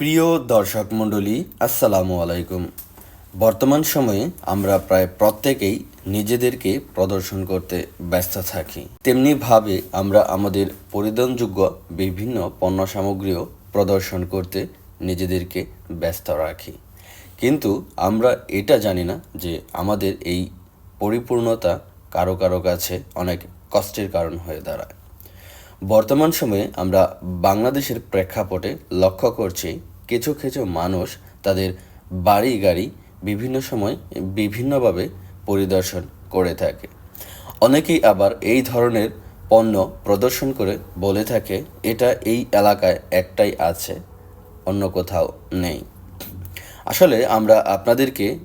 প্রিয় দর্শক মণ্ডলী, আসসালামু আলাইকুম। বর্তমান সময়ে আমরা প্রায় প্রত্যেকেই নিজেদেরকে প্রদর্শন করতে ব্যস্ত থাকি। তেমনিভাবে আমরা আমাদের পরিধানযোগ্য বিভিন্ন পণ্য সামগ্রীও প্রদর্শন করতে নিজেদেরকে ব্যস্ত রাখি। কিন্তু আমরা এটা জানি না যে আমাদের এই পরিপূর্ণতা কারও কারও কাছে অনেক কষ্টের কারণ হয়ে দাঁড়ায়। বর্তমান সময়ে আমরা বাংলাদেশের প্রেক্ষাপটে লক্ষ্য করছি কিছু কিছু মানুষ তাদের বাড়ি গাড়ি বিভিন্ন সময় বিভিন্নভাবে পরিদর্শন করে থাকে। অনেকেই আবার এই ধরনের পণ্য প্রদর্শন করে বলে থাকে, এটা এই এলাকায় একটাই আছে, অন্য কোথাও নেই। আসলে আমরা আপনাদেরকে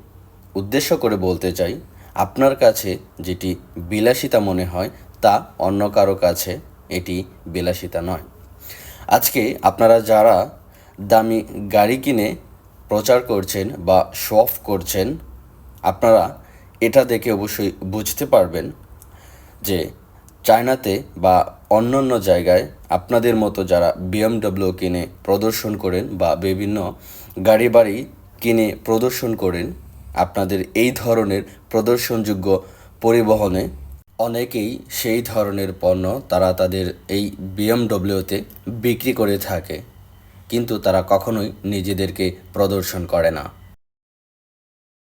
উদ্দেশ্য করে বলতে চাই, আপনার কাছে যেটি বিলাসিতা মনে হয় তা অন্য কারও কাছে এটি বিলাসিতা নয়। আজকে আপনারা যারা দামি গাড়ি কিনে প্রচার করছেন বা শো অফ করছেন, আপনারা এটা দেখে অবশ্যই বুঝতে পারবেন যে চায়নাতে বা অন্যান্য জায়গায় আপনাদের মতো যারা বিএমডব্লিউ কিনে প্রদর্শন করেন বা বিভিন্ন গাড়ি বাড়ি কিনে প্রদর্শন করেন, আপনাদের এই ধরনের প্রদর্শনযোগ্য পরিবহনে অনেকেই সেই ধরনের পণ্য তারা তাদের এই বিএমডব্লিউতে বিক্রি করে থাকে, কিন্তু তারা কখনোই নিজেদেরকে প্রদর্শন করে না।